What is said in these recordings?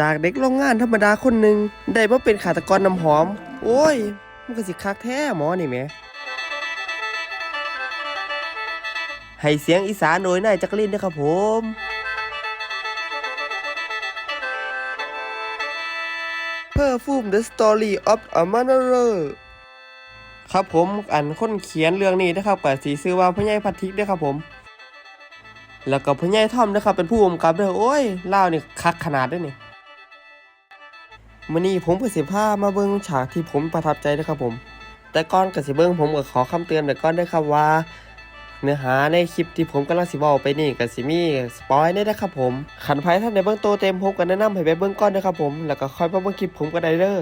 จากเด็กโรงงานธรรมดาคนหนึ่งได้มาเป็นขาตกรน้ำหอม โอ้ย มันก็สิคักแท้หมอนี่แหมให้เสียงอีสานโดยนายจักรินนะครับผม Perfume the Story of a Murderer ครับผมอันคนเขียนเรื่องนี้นะครับกับสีซื้อว่าพญายพัทิกด้วยครับผม แล้วก็พญายทอมนะครับเป็นผู้กำกับด้วยโอ้ยเล่านี่คักขนาดด้วยนี่ มื่อนี้ผมก็สิพามาเบิ่งฉากที่ผมประทับใจนะครับผม แต่ก่อนก็สิเบิ่งผมก็ขอคำเตือนแต่ก่อนได้ครับว่า เนื้อหาในคลิปที่ผมกำลังสิบอกไปนี่ก็สิมีสปอยได้นะครับผมขันไพ่ท่านในเบื้องโตเต็มผมก็แนะนำให้ไปเบื้องก้อนนะครับผมแล้วก็ค่อยมาเบื้องคลิปผมก็ได้เด้อ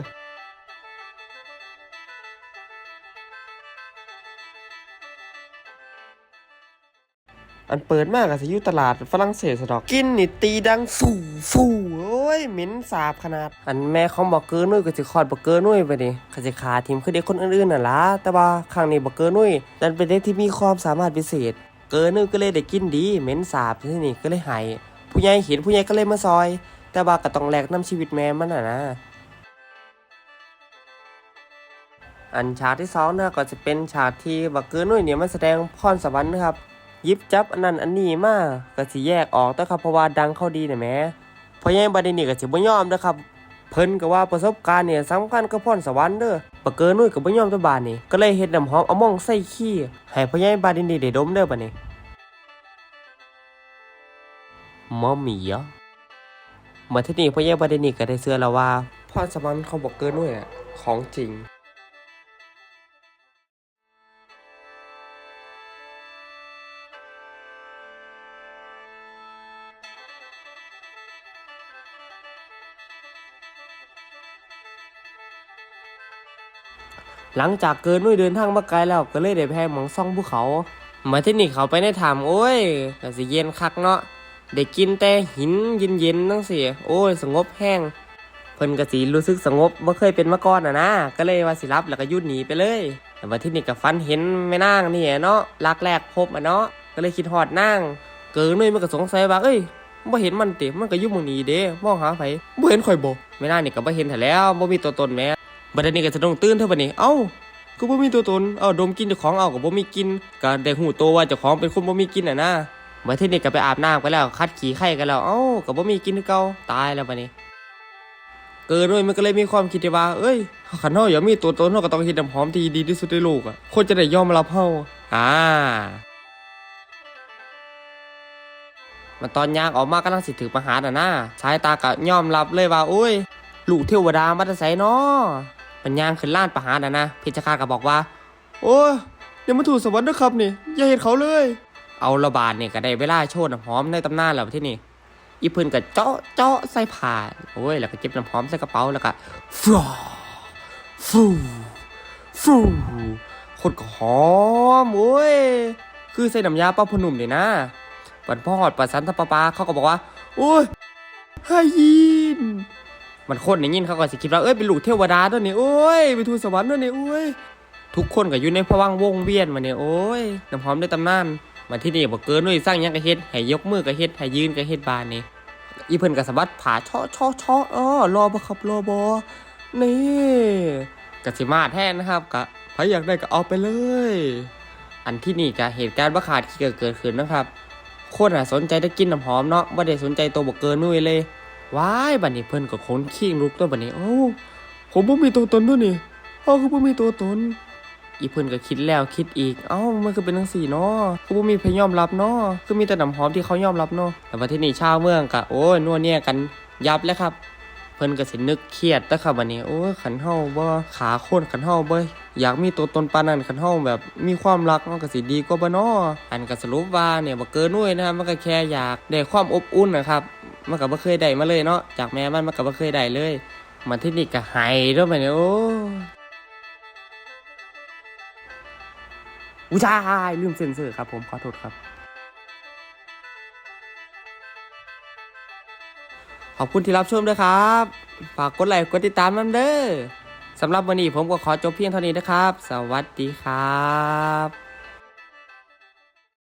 อันเปิดมากอะสิอยู่ตลาดฝรั่งเศสดอก กินนี่ตีดังฟูฟูโอ ยเหม็นสาบขนาด อันแม่ของบอกเกอร์นุ่ยก็สิคอดบอกเกอร์นุ่ยไปดิก็สิขาทีมคือเด็กคนอื่นๆน่ะล่ะแต่ว่าครั้งนี้บอกเกอร์นุ่ยดันเป็นเด็กที่มีความสามารถพิเศษ เกอร์นุ่ยก็เลยได้กินดีเหม็นสาบที่นี่ก็เลยหายผู้ใหญ่เห็นผู้ใหญ่ก็เลยมาซอย แต่ว่าก็ต้องแลกน้ำชีวิตแม่มันน่ะนะอันฉากที่สองนะก็จะเป็นฉากที่บักเกอร์นุ่ยเนี่ยมันแสดงพรสวรรค์นะครับยิบจับอันนั้นอันนี้มากก็สิแยกออกแต่ครับเพราะว่าดังเข้าดีเนี่ยแมเพราะยังบัดนี้ก็สิบ่ยอมนะครับ เพิ่นก็ว่าประสบการณ์เนี่ยสำคัญกับพรสวรรค์เด้อบักเกอนุ่ยก็บ่ยอมตัวบานนี่ก็เลยเฮ็ดน้ำหอมเอาม่องใส่ขี้ให้พ่อใหญ่บาดนี้ได้ดมเด้อบัดนี้มอมมี่อะมาที่นี่พ่อใหญ่บาดนี้ก็ได้เชื่อแล้วว่าพรสวรรค์ของบักเกอนุ่ยอะของจริง หลังจากเกินนุ่ยเดินทางมาไกลแล้วก็เลยได้แพงหมองซ่องภูเขา มาที่นี่เขาไปในถ้ำโอ้ยก็สิเย็นคักเนาะได้กินแต่หินเย็นๆนั่งสิโอ้ย สงบแห้งเพิ่นก็สิรู้สึกสงบบ่เคยเป็นมาก่อนอะนะก็เลยว่าสิรับแล้วก็ยุดหนีไปเลยแต่ว่าที่นี่ก็ฟันเห็นแม่นางนี่เนาะรักแรกพบอะเนาะก็เลยคิดฮอดนางเกินนุ่ยมันก็สงสัยว่าเอ้ยบ่เห็นมันติมันก็ยู่หมู่นี้เด้มองหาไผบ่เห็นข่อยบ่แม่นางนี่ก็บ่เห็นแท้แล้วบ่มีตัวตนแหม่ บัดนี้ก็จะต้องตื่นเท่าบัดนี้ เอ้าก็บ่มีตัวตน เอ้าดมกินเจ้าของเอ้าก็บ่มีกินก็ได้หูตัวว่าเจ้าของเป็นคนบ่มีกินน่ะนะบัดทีนี้ก็ไปอาบน้ำกันแล้ว คัดขี้ไข่กันแล้ว เอ้าก็บ่มีกินคือเก่าตายแล้วบัดนี้ เกิดด้วยมันก็เลยมีความคิดที่ว่า เอ้ยคันเฮาอยากมีตัวตนเฮาก็ต้องเฮ็ดน้ำหอมที่ดีที่สุดในโลกอะคนจะได้ยอมรับเฮาอ่ามันตอนยางออกมากำลังสิถือประหารน่ะนะสายตาก็ยอมรับเลยว่าโอ้ย ลูกเทวดามาแต่ไสเนาะ มันย่างขึ้นล้านประหารน่ะนะเพชฌฆาตก็บอกว่า โอ้ยเดี๋ยวมาถูกสวรรค์นะครับนี่ อย่าเห็นเขาเลย เอาระบาดเนี่ยก็ได้เวลาโชว์น้ำหอมในตำนานแล้วที่นี่อีเพิ่นก็เจาะเจาะใส่ผ้าโอ้ยแล้วก็เก็บน้ำหอมใส่กระเป๋าแล้วก็ฟลอฟูฟูคนก็หอมโอ้ยคือใส่น้ำยาป้าพนุ่มเลยนะวันพ่อหอดประสันทปาปาเขาก็บอกว่าโอ้ยไฮยีน มันคนอย่างนี้เขาก็สิคิดว่าเอ้ยเป็นลูกเทวดาด้วยนี่โอ้ยไปทูตสวรรค์ด้วยนี่โอ้ยทุกคนก็อยู่ในภวังวงเวียนมาเนี่ยโอ้ยน้ำหอมในตำนานมาที่นี่บอกเกินด้วยสร้างยังกระเฮ็ดให้ยกมือกระเฮ็ดให้ยืนกระเฮ็ดบานนี่อีเพิ่นก็สะบัดผาชาะเชาะเชาะอ้อรอบ่ครับรอบ่นี่กสิมาแทนนะครับกะใครอยากได้ก็เอาไปเลย อันที่นี่กะเหตุการณ์บ่ขาดที่เกิดขึ้นนะครับคนอะสนใจได้กินน้ำหอมเนาะบ่ได้สนใจตัวบอกเกินนุ่ยเลย ว้ายบัดนี้เพิ่นก็ขนขี้งลุกตัวบัดนี้โอ้ผมบ่มีตัวตนด้วยนี่เอ้าคือบ่มีตัวตน อีเพิ่นก็คิดแล้วคิดอีก เอ้ามันคือเป็นจังซี่เนาะคือบ่มีเพยอมรับเนาะคือมีแต่น้ำหอมที่เขายอมรับเนาะแต่ว่าที่นี่ชาวเมืองก็โอ้ยนัวเนี่ยกันยับแล้วครับ เพิ่นก็สินึกเครียดต่ครับบัดนี้โอ้ยขันเฮาบ่ขาโคนขันเฮาบ่อยากมีตัวตนปานนั้นขันเฮาแบบมีความรักมันก็สิดีกว่าบ่เนาะอันก็สรุปว่าเนี่ยบ่เกินนุ่ยนะครับมันก็แค่อยากได้ความอบอุ่นนะครับ มันก็บ่เคยได้มาเลยเนาะจากแม่มันมันก็บ่เคยได้เลยมาที่นี่ก็หายด้วยไปเนี่ยโอ้อุยจ้ายลืมเซ็นเซอร์ครับผมขอโทษครับ ขอบคุณที่รับชมด้วยครับ ฝากกดไลค์กดติดตามน้ำเด้อสำหรับวันนี้ผมก็ขอจบเพียงเท่านี้นะครับ สวัสดีครับ